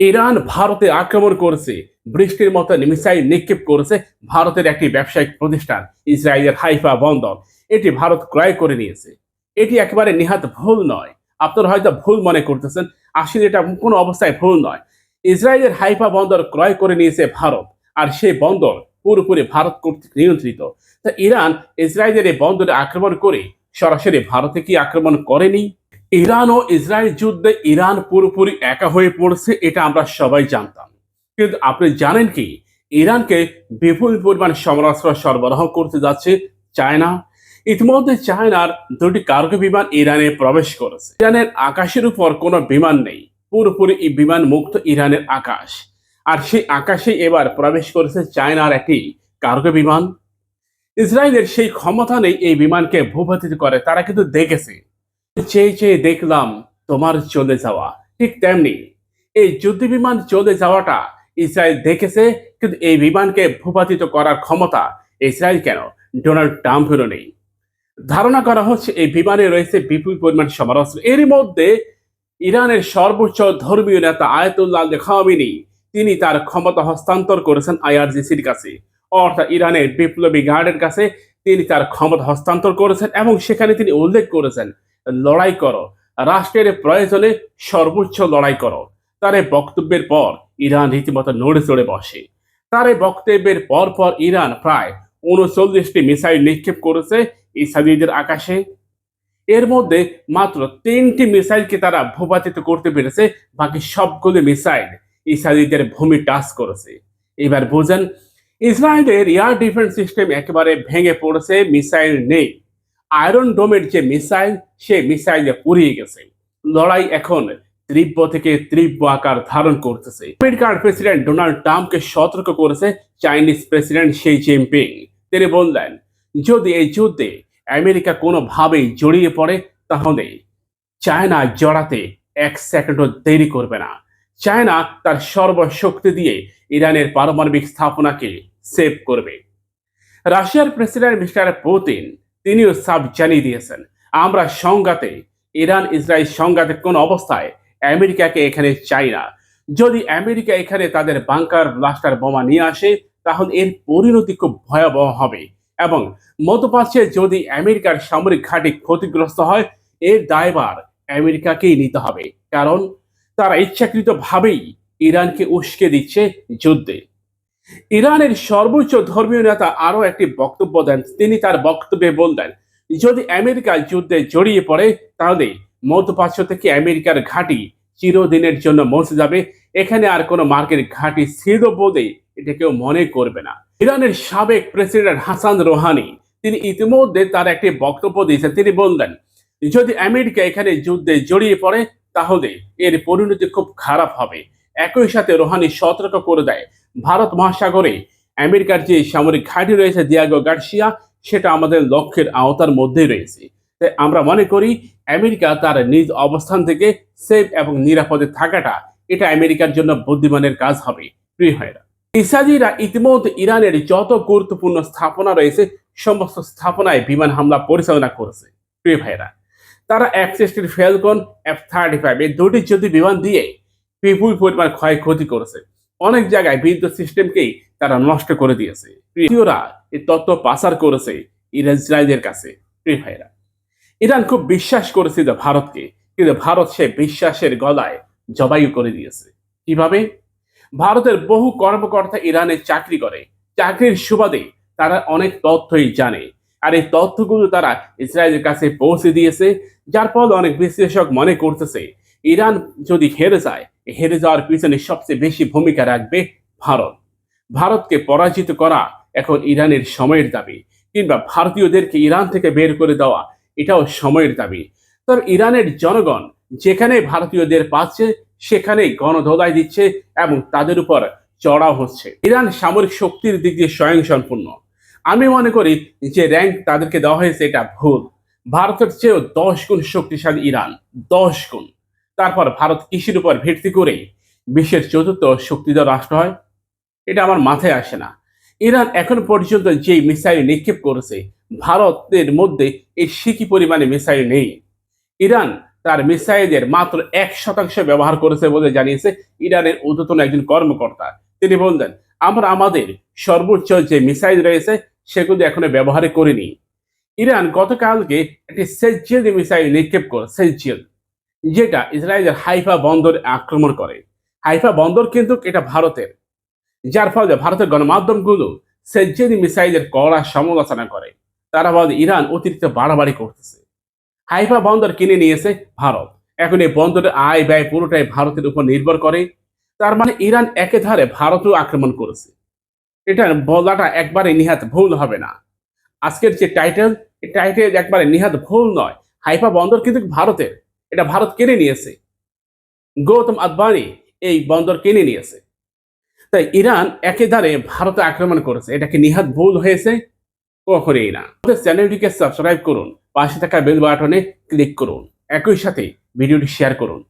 Iran ভারতে আক্রমণ করেছে, বৃষ্টির মতো মিসাইল নিক্ষেপ করেছে ভারতের একটি ব্যবসায়িক প্রতিষ্ঠান, ইসরায়েলের হাইফা বন্দর। এটি ভারত ক্রয় করে নিয়েছে। এটি একেবারে নিহাত ভুল নয়। আপনারা হয়তো ভুল মনে করতেছেন, আসলে এটা কোনো অবস্থায় ভুল নয়। ইসরায়েলের হাইফা বন্দর ক্রয় করে নিয়েছে ভারত, আর সেই বন্দর পুরোপুরি ভারত কর্তৃক নিয়ন্ত্রিত। তা ইরান ইসরায়েলের এই বন্দরে আক্রমণ করে সরাসরি ভারতে কি আক্রমণ করেনি? ইরান ও ইসরায়েল যুদ্ধে ইরান পুরোপুরি একা হয়ে পড়ছে, এটা আমরা সবাই জানতাম। কিন্তু আপনি জানেন কি, ইরানকে বিপুল পরিমাণ সমরাস্ত্র সরবরাহ করতে যাচ্ছে চায়না। ইতিমধ্যে চায়নার দুটি কার্গো বিমান ইরানে প্রবেশ করেছে। ইরানের আকাশের উপর কোনো বিমান নেই, পুরোপুরি এই বিমান মুক্ত ইরানের আকাশ। আর সেই আকাশে এবার প্রবেশ করেছে চায়নার একটি কার্গো বিমান। ইসরায়েলের সেই ক্ষমতা নেই এই বিমানকে ভূপাতিত করে, তারা কিন্তু দেখেছে চেয়ে চেয়ে দেখলাম তোমার চলে যাওয়া। ঠিক তেমনি এই যুদ্ধ বিমান চলে যাওয়াটা ইসরায়েল দেখেছে, কিন্তু এই বিমানকে ভূপাতিত করার ক্ষমতা ইসরায়েল কেন? ডোনাল্ড ট্রাম্পেরও নেই। ধারণা করা হচ্ছে এই বিমানে রয়েছে বিপুল পরিমাণ সমরাস্ত্র। এরই মধ্যে ইরানের সর্বোচ্চ ধর্মীয় নেতা আয়াতুল্লাহ খামিনি তিনি তার ক্ষমতা হস্তান্তর করেছেন আইআরজিসির কাছে। অর্থাৎ ইরানের বিপ্লবী গার্ডের কাছে তিনি তার ক্ষমতা হস্তান্তর করেছেন এবং সেখানে তিনি উল্লেখ করেছেন লড়াই করো। রাষ্ট্রের প্রয়োজনে সর্বোচ্চ লড়াই করো। তার বক্তব্যের পর ইরান রীতিমতো নড়ে চড়ে বসে। তার বক্তব্যের পর পর ইরান প্রায় উনচল্লিশটি মিসাইল নিক্ষেপ করেছে ইসাদিদের আকাশে। এর মধ্যে মাত্র তিনটি মিসাইলকে তারা ভূপাতিত করতে পেরেছে, বাকি সবগুলি মিসাইল ইসরায়েলিদের ভূমি টাচ করেছে। এবার বোঝেন, ইসরায়েলের এয়ার ডিফেন্স সিস্টেম একেবারে ভেঙে পড়েছে, মিসাইল নেই। আয়রন ডোমের যে মিসাইল, সে মিসাইলে পুড়িয়ে গেছে। লড়াই এখন তীব্র থেকে তীব্র আকার ধারণ করতেছে। আমেরিকার প্রেসিডেন্ট ডোনাল্ড ট্রাম্পকে সতর্ক করেছে চাইনিজ প্রেসিডেন্ট সেই জিনপিং। তিনি বললেন, যদি এই যুদ্ধে আমেরিকা কোনোভাবেই জড়িয়ে পড়ে, তাহলে চায়না জড়াতে এক সেকেন্ডও দেরি করবে না। চায়না তার সর্বশক্তি দিয়ে ইরানের পারমাণবিক স্থাপনাকে সেভ করবে। রাশিয়ার প্রেসিডেন্ট মিস্টার পুতিন তিনিও সাব জানিয়ে দিয়েছেন। আমরা সংঘাতে, ইরান, ইসরায়েল সংঘাতে কোন অবস্থায় আমেরিকাকে এখানে চাই না। যদি আমেরিকা এখানে তাদের বাংকার ব্লাস্টার বোমা নিয়ে আসে, তাহলে এর পরিণতি খুব ভয়াবহ হবে। এবং মধ্যপ্রাচ্যে যদি আমেরিকার সামরিক ঘাঁটি ক্ষতিগ্রস্ত হয়, এর দায়ভার আমেরিকাকেই নিতে হবে। কারণ তারা ইচ্ছাকৃতভাবেই ইরানকে উস্কে দিচ্ছে যুদ্ধে। ইরানের সর্বোচ্চ ধর্মীয় নেতা আরও একটি বক্তব্য দেন। তিনি তার বক্তব্যে বললেন যদি আমেরিকা যুদ্ধে জড়িয়ে পড়ে, তাহলে মধ্যপ্রাচ্য থেকে আমেরিকার ঘাঁটি চিরদিনের জন্য মুছে যাবে। এখানে আর কোনো মার্কের ঘাঁটি স্থির বলে এটা কেউ মনে করবে না। ইরানের সাবেক প্রেসিডেন্ট হাসান রোহানি, তিনি ইতিমধ্যে তার একটি বক্তব্য দিয়েছেন। তিনি বললেন যদি আমেরিকা এখানে যুদ্ধে জড়িয়ে পড়ে, তাহলে এর পরিণতি খুব খারাপ হবে। একই সাথে রোহানি সতর্ক করে দেয় ভারত মহাসাগরে আমেরিকার যে সামরিক ঘাঁটি রয়েছে দিয়াগো গার্সিয়া সেটা আমাদের লক্ষ্যের আওতার মধ্যেই রয়েছে। তাই আমরা মনে করি আমেরিকা তার নিজ অবস্থান থেকে সেফ এবং নিরাপদে থাকাটা এটা আমেরিকার জন্য বুদ্ধিমানের কাজ হবে, প্রিয় ভাইরা ইসাজিরা ইতিমধ্যে ইরানের যত গুরুত্বপূর্ণ স্থাপনা রয়েছে, সমস্ত স্থাপনায় বিমান হামলা পরিচালনা করেছে, প্রিয় ভাইরা তারা অ্যাক্সেসটির ফেলকন এফ থার্টি ফাইভ এই দুটি যদি বিমান দিয়ে বিপুল পরিমাণ ক্ষয়ক্ষতি করেছে অনেক জায়গায় বিদ্যুৎ সিস্টেমকেই তারা নষ্ট করে দিয়েছে। প্রিয়রা এই তত্ত্ব পাচার করেছে ইসরায়েলের কাছে, প্রিয় ভাইরা ইরান খুব বিশ্বাস করেছিল ভারতকে, কিন্তু ভারত সে বিশ্বাসের গলায় জবাই করে দিয়েছে। কীভাবে? ভারতের বহু কর্মকর্তা ইরানে চাকরি করে। চাকরির সুবাদে তারা অনেক তথ্যই জানে। আর এই তথ্যগুলো তারা ইসরায়েলের কাছে পৌঁছে দিয়েছে, যার ফলে অনেক বিশ্লেষক মনে করতেছে, ইরান যদি হেরে যায় হেরে যাওয়ার পিছনে সবচেয়ে বেশি ভূমিকা রাখবে ভারত। ভারতকে পরাজিত করা এখন ইরানের সময়ের দাবি, কিংবা ভারতীয়দেরকে ইরান থেকে বের করে দেওয়া এটাও সময়ের দাবি। তবে ইরানের জনগণ যেখানে ভারতীয়দের পাচ্ছে, সেখানেই গণধোলাই দিচ্ছে এবং তাদের উপর চড়াও হচ্ছে। ইরান সামরিক শক্তির দিক দিয়ে স্বয়ংসম্পূর্ণ। আমি মনে করি যে র্যাঙ্ক তাদেরকে দেওয়া হয়েছে এটা ভুল। ভারতের চেয়েও দশ গুণ শক্তিশালী ইরান, দশ গুণ। তারপর ভারত কৃষির উপর ভিত্তি করেই বিশ্বের চতুর্থ শক্তিধর রাষ্ট্র হয়। এটা আমার মাথায় আসে না। ইরান এখন পর্যন্ত যে মিসাইল নিক্ষেপ করেছে, ভারতের মধ্যে এর সিকি পরিমাণে মিসাইল নেই? ইরান তার মিসাইলের মাত্র এক শতাংশ ব্যবহার করেছে বলে জানিয়েছে ইরানের ঊর্ধ্বতন একজন কর্মকর্তা। তিনি বললেন, আমরা আমাদের সর্বোচ্চ যে মিসাইল রয়েছে, সেগুলো এখনও ব্যবহার করিনি। ইরান গতকালকে একটি সেজিল মিসাইল নিক্ষেপ করে সেজিল যেটা ইসরায়েলের হাইফা বন্দরে আক্রমণ করে। হাইফা বন্দর কিন্তু এটা ভারতের। যার ফলে ভারতের গণমাধ্যমগুলো সেজিল মিসাইলের কড়া সমালোচনা করে। তারা বলে ইরান অতিরিক্ত বাড়াবাড়ি করতেছে। হাইফা বন্দর কিনে নিয়েছে ভারত। এখন এই বন্দরের আয় ব্যয় পুরোটাই ভারতের উপর নির্ভর করে। তার মানে ইরান একে ধারে ভারতও আক্রমণ করেছে। এটা বলাটা একবারে নিহাত ভুল হবে না। আজকের যে টাইটেল টাইটেল একবারে নিহাত ভুল নয়। হাইফা বন্দর কিন্তু ভারতের। এটা ভারত কিনে নিয়েছে। গৌতম আদবানি এই বন্দর কিনে নিয়েছে। তাই ইরান একেধারে ভারতে আক্রমণ করেছে। এটাকে নিহাত ভুল হয়েছে কখনই না। আমাদের চ্যানেলটিকে সাবস্ক্রাইব করুন পাশে থাকা বেল বাটনে ক্লিক করুন। একই সাথে ভিডিওটি শেয়ার করুন।